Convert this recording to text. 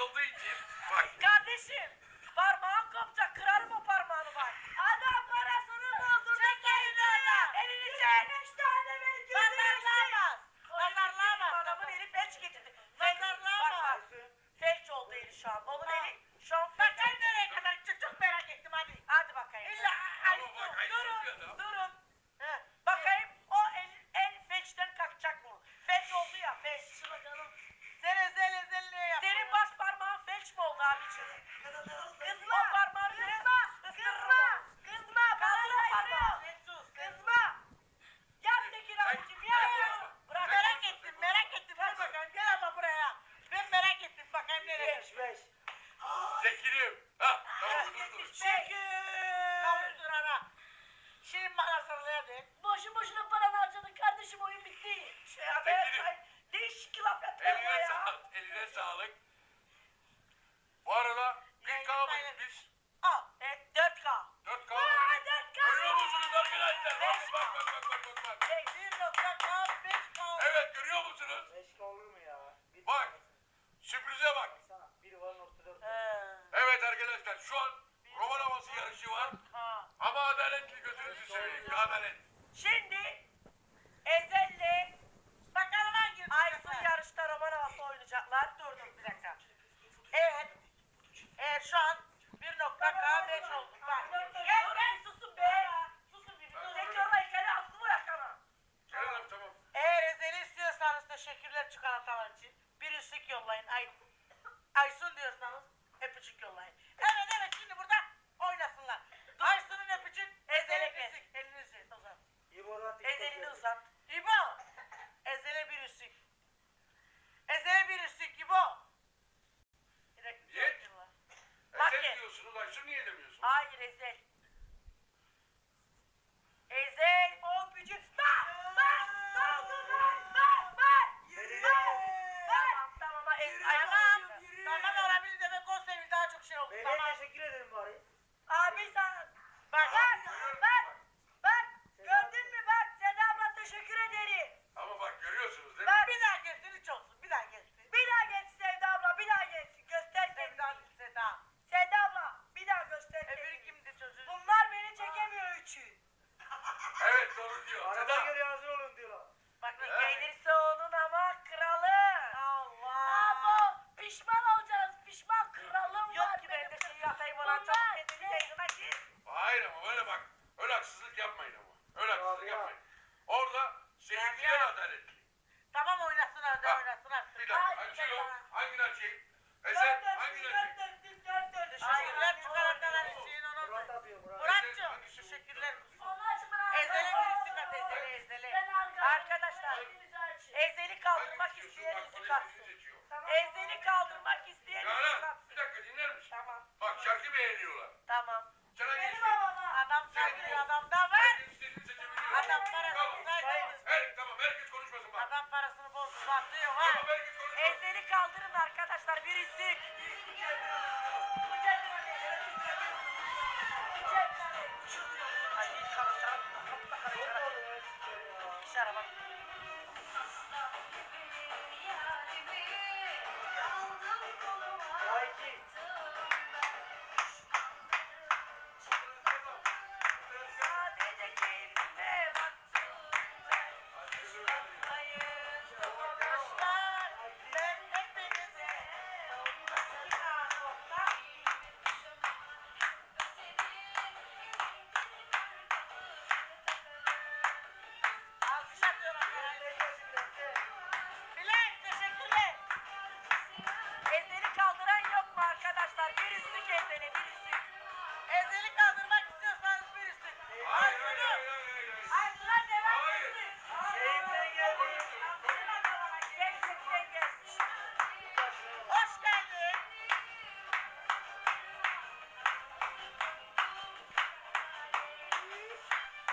olduğu için bak. Kardeşim. Evet görüyor musunuz? 5 ya? Bak. Sürprize bak. Sana 1 var Evet arkadaşlar şu an roman yarışı var. Ama adaletli gözünüzü seveyim. Adalet. Şimdi Birisi yollayın. Ay, Aysun diyorsanız öpücük yollayın. Evet evet şimdi burada oynasınlar. Aysun'un öpücük ezele bir Elini uzat. uzat. İbo uzat. Ezelini uzat. İbo. Ezele bir üstlük. Ezele bir üstlük İbo. Direkt Yet. Ezel diyorsunuz Aysun niye demiyorsunuz? Hayır ezel. diyor. Araba geliyor hazır olun diyorlar. Bak ne Evet. gelirse onun ama kralı. Allah. Aa, pişman olacağız pişman. Bak isteyen Yara bir dakika dinler misin? Tamam. Bak şarkı beğeniyorlar. Tamam. Sana ne Benim istiyorsun? babama. Adam saklıyor adamda var. Herkes istediğini seçebiliyor. Adam parasını saydınız. Her, tamam herkes konuşmasın bak. Adam parasını bozdu saklıyor var. Tamam herkes konuşmasın. Ezleri kaldırın arkadaşlar birisi. Kucak. Kucak. Kucak. Kucak.